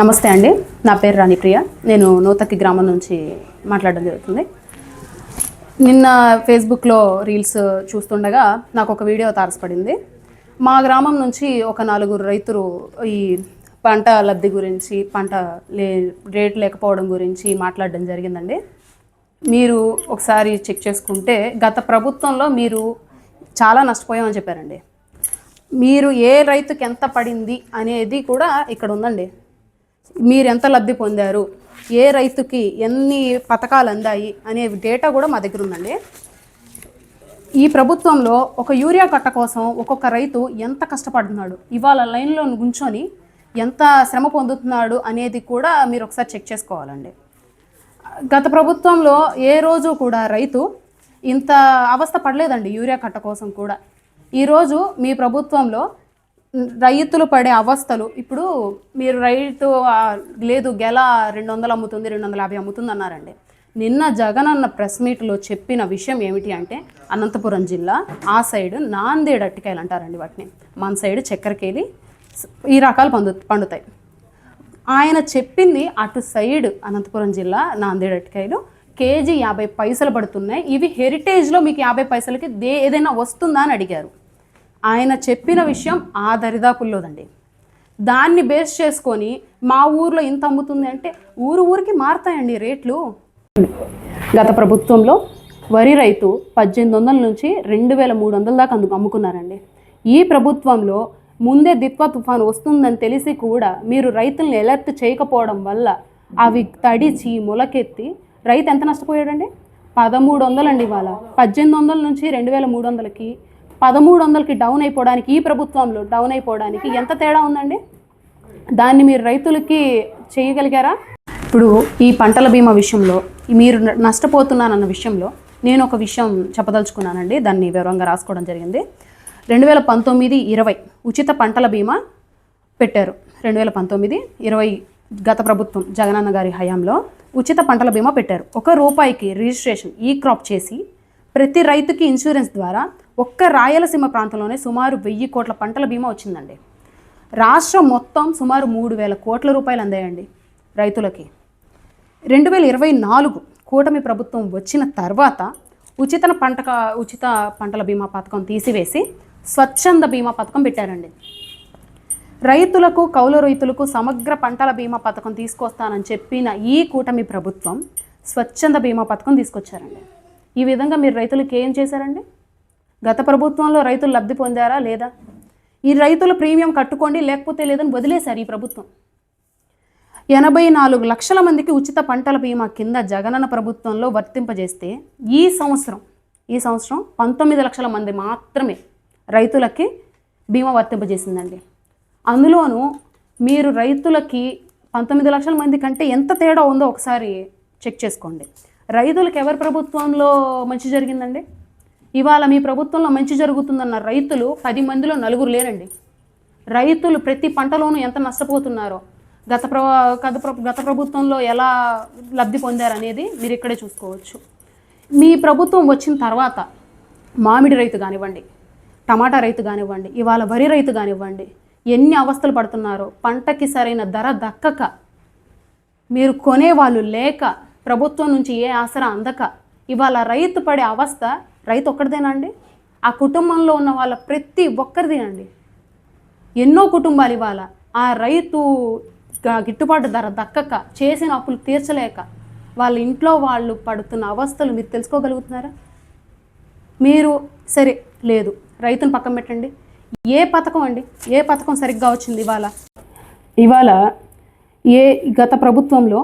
నమస్తే అండి. నా పేరు రాణిప్రియ. నేను నూతకి గ్రామం నుంచి మాట్లాడడం జరుగుతుంది. నిన్న ఫేస్బుక్లో రీల్స్ చూస్తుండగా నాకు ఒక వీడియో తారసపడింది. మా గ్రామం నుంచి ఒక నలుగురు రైతులు ఈ పంట లబ్ధి గురించి పంట లే రేట్ లేకపోవడం గురించి మాట్లాడడం జరిగిందండి. మీరు ఒకసారి చెక్ చేసుకుంటే గత ప్రభుత్వంలో మీరు చాలా నష్టపోయామని చెప్పారండి. మీరు ఏ రైతుకి ఎంత పడింది అనేది కూడా ఇక్కడ ఉందండి. మీరు ఎంత లబ్ధి పొందారు? ఏ రైతుకి ఎన్ని పథకాలు అందాయి? అనే డేటా కూడా మా దగ్గర ఉందండి. ఈ ప్రభుత్వంలో ఒక యూరియా కట్ట కోసం ఒక్కొక్క రైతు ఎంత కష్టపడుతున్నాడు? ఇవాళ లైన్లో గుంచొని ఎంత శ్రమ పొందుతున్నాడు అనేది కూడా మీరు ఒకసారి చెక్ చేసుకోవాలండి. గత ప్రభుత్వంలో ఏ రోజు కూడా రైతు ఇంత అవస్థ పడలేదండి యూరియా కట్ట కోసం కూడా. ఈరోజు మీ ప్రభుత్వంలో రైతులు పడే అవస్థలు ఇప్పుడు మీరు రైతు లేదు గెల రెండు వందలు అమ్ముతుంది రెండు వందల యాభై అమ్ముతుంది అన్నారండి నిన్న జగన్ అన్న ప్రెస్ మీట్లో చెప్పిన విషయం ఏమిటి అంటే అనంతపురం జిల్లా ఆ సైడ్ నాందేడు అట్టికాయలు అంటారండి వాటిని. మన సైడ్ చక్కెరకేలి ఈ రకాలు పండు పండుతాయి. ఆయన చెప్పింది అటు సైడ్ అనంతపురం జిల్లా నాందేడు అరటికాయలు కేజీ యాభై పైసలు పడుతున్నాయి. ఇవి హెరిటేజ్లో మీకు యాభై పైసలకి దే ఏదైనా వస్తుందా అని అడిగారు. ఆయన చెప్పిన విషయం ఆ దరిదాపుల్లోదండి. దాన్ని బేస్ చేసుకొని మా ఊర్లో ఇంత అమ్ముతుంది అంటే ఊరు ఊరికి మారుతాయండి రేట్లు. గత ప్రభుత్వంలో వరి రైతు పద్దెనిమిది వందల నుంచి రెండు వేల మూడు వందల దాకా అందుకు అమ్ముకున్నారండి. ఈ ప్రభుత్వంలో ముందే దిత్వా తుఫాను వస్తుందని తెలిసి కూడా మీరు రైతుల్ని ఎలర్ట్ చేయకపోవడం వల్ల అవి తడిచి మొలకెత్తి రైతు ఎంత నష్టపోయాడండి? పదమూడు వందలండి ఇవాళ. పద్దెనిమిది వందల నుంచి రెండు వేల మూడు వందలకి పదమూడు వందలకి డౌన్ అయిపోవడానికి ఈ ప్రభుత్వంలో డౌన్ అయిపోవడానికి ఎంత తేడా ఉందండి? దాన్ని మీరు రైతులకి చేయగలిగారా? ఇప్పుడు ఈ పంటల బీమా విషయంలో మీరు నష్టపోతున్నానన్న విషయంలో నేను ఒక విషయం చెప్పదలుచుకున్నానండి. దాన్ని వివరంగా రాసుకోవడం జరిగింది. రెండు వేల పంతొమ్మిది ఇరవై ఉచిత పంటల బీమా పెట్టారు. రెండు వేల పంతొమ్మిది ఇరవై గత ప్రభుత్వం జగనన్న గారి హయాంలో ఉచిత పంటల బీమా పెట్టారు. ఒక రూపాయికి రిజిస్ట్రేషన్ ఈ క్రాప్ చేసి ప్రతి రైతుకి ఇన్సూరెన్స్ ద్వారా ఒక్క రాయలసీమ ప్రాంతంలోనే సుమారు వెయ్యి కోట్ల పంటల బీమా వచ్చిందండి. రాష్ట్రం మొత్తం సుమారు మూడు వేల కోట్ల రూపాయలు అందాయండి రైతులకి. రెండు వేల ఇరవై నాలుగు కూటమి ప్రభుత్వం వచ్చిన తర్వాత ఉచిత పంట ఉచిత పంటల బీమా పథకం తీసివేసి స్వచ్ఛంద బీమా పథకం పెట్టారండి. రైతులకు కౌలు రైతులకు సమగ్ర పంటల బీమా పథకం తీసుకొస్తానని చెప్పిన ఈ కూటమి ప్రభుత్వం స్వచ్ఛంద బీమా పథకం తీసుకొచ్చారండి. ఈ విధంగా మీరు రైతులకు ఏం చేశారండి? గత ప్రభుత్వంలో రైతులు లబ్ధి పొందారా లేదా? ఈ రైతుల ప్రీమియం కట్టుకోండి లేకపోతే లేదని వదిలేశారు ఈ ప్రభుత్వం. ఎనభై నాలుగు లక్షల మందికి ఉచిత పంటల బీమా కింద జగనన్న ప్రభుత్వంలో వర్తింపజేస్తే ఈ సంవత్సరం ఈ సంవత్సరం పంతొమ్మిది లక్షల మంది మాత్రమే రైతులకి బీమా వర్తింపజేసిందండి. అందులోనూ మీరు రైతులకి పంతొమ్మిది లక్షల మంది కంటే ఎంత తేడా ఉందో ఒకసారి చెక్ చేసుకోండి. రైతులకు ఎవరి ప్రభుత్వంలో మంచి జరిగిందండి? ఇవాళ మీ ప్రభుత్వంలో మంచి జరుగుతుందన్న రైతులు పది మందిలో నలుగురు లేరండి. రైతులు ప్రతి పంటలోనూ ఎంత నష్టపోతున్నారో గత ప్ర గత గత ప్రభుత్వంలో ఎలా లబ్ధి పొందారనేది మీరు ఇక్కడే చూసుకోవచ్చు. మీ ప్రభుత్వం వచ్చిన తర్వాత మామిడి రైతు కానివ్వండి టమాటా రైతు కానివ్వండి ఇవాళ వరి రైతు కానివ్వండి ఎన్ని అవస్థలు పడుతున్నారో పంటకి సరైన ధర దక్కక మీరు కొనేవాళ్ళు లేక ప్రభుత్వం నుంచి ఏ ఆసరా అందక ఇవాళ రైతు పడే అవస్థ రైతు ఒక్కడిదేనా అండి? ఆ కుటుంబంలో ఉన్న వాళ్ళ ప్రతి ఒక్కరిదేనండి. ఎన్నో కుటుంబాలు ఇవాళ ఆ రైతు గిట్టుబాటు ధర దక్కక చేసిన అప్పులు తీర్చలేక వాళ్ళ ఇంట్లో వాళ్ళు పడుతున్న అవస్థలు మీరు తెలుసుకోగలుగుతున్నారా? మీరు సరే లేదు. రైతును పక్కన పెట్టండి. ఏ పథకం అండి? ఏ పథకం సరిగ్గా వచ్చింది ఇవాళ? ఇవాళ ఏ గత ప్రభుత్వంలో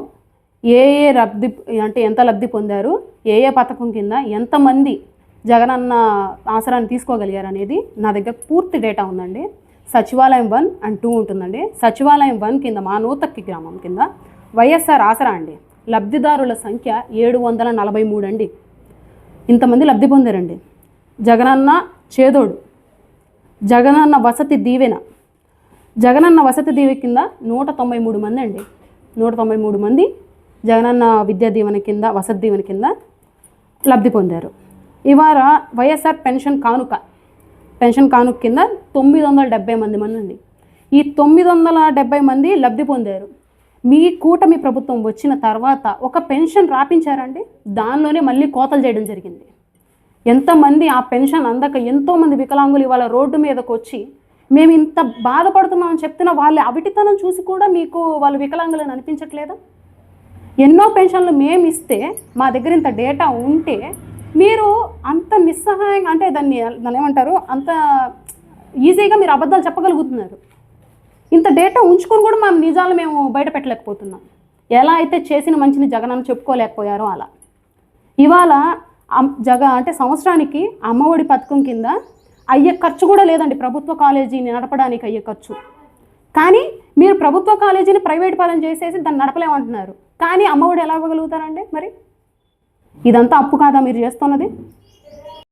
ఏ ఏ లబ్ధి అంటే ఎంత లబ్ధి పొందారు ఏ ఏ పథకం కింద ఎంతమంది జగనన్న ఆసరాన్ని తీసుకోగలిగారు అనేది నా దగ్గర పూర్తి డేటా ఉందండి. సచివాలయం వన్ అండ్ టూ ఉంటుందండి. సచివాలయం వన్ కింద మా నూతక్కి గ్రామం కింద వైఎస్ఆర్ ఆసరా అండి. లబ్ధిదారుల సంఖ్య ఏడు వందల నలభై మూడు అండి. ఇంతమంది లబ్ధి పొందారండి. జగనన్న చేదోడు జగనన్న వసతి దీవెన జగనన్న వసతి దీవె కింద నూట తొంభై మూడు మంది అండి. నూట తొంభై మూడు మంది జగనన్న విద్యా దీవెన కింద వసతి దీవెన కింద లబ్ధి పొందారు. ఇవాళ వైఎస్ఆర్ పెన్షన్ కానుక పెన్షన్ కానుక కింద తొమ్మిది వందల డెబ్బై మంది మంది ఉంది. ఈ తొమ్మిది వందల డెబ్బై మంది లబ్ధి పొందారు. మీ కూటమి ప్రభుత్వం వచ్చిన తర్వాత ఒక పెన్షన్ రాపించారండి దానిలోనే మళ్ళీ కోతలు చేయడం జరిగింది. ఎంతమంది ఆ పెన్షన్ అందక ఎంతోమంది వికలాంగులు ఇవాళ రోడ్డు మీదకు వచ్చి మేము ఇంత బాధపడుతున్నామని చెప్తున్న వాళ్ళ అవిటితనం చూసి కూడా మీకు వాళ్ళు వికలాంగులని అనిపించట్లేదా? ఎన్నో పెన్షన్లు మేము ఇస్తే మా దగ్గర ఇంత డేటా ఉంటే మీరు అంత నిస్సహాయంగా అంటే దాన్ని దాన్ని ఏమంటారు అంత ఈజీగా మీరు అబద్ధాలు చెప్పగలుగుతున్నారు. ఇంత డేటా ఉంచుకొని కూడా మనం నిజాలు మేము బయట పెట్టలేకపోతున్నాం. ఎలా అయితే చేసిన మంచిని జగనన్న చెప్పుకోలేకపోయారో అలా. ఇవాళ జగ అంటే సంవత్సరానికి అమ్మఒడి పథకం కింద అయ్యే ఖర్చు కూడా లేదండి. ప్రభుత్వ కాలేజీని నడపడానికి అయ్యే ఖర్చు. కానీ మీరు ప్రభుత్వ కాలేజీని ప్రైవేట్ పాలన చేసేసి దాన్ని నడపలేమంటున్నారు. కానీ అమ్మఒడి ఎలా ఇవ్వగలుగుతారండి మరి? ఇదంతా అప్పు కాదా మీరు చేస్తున్నది?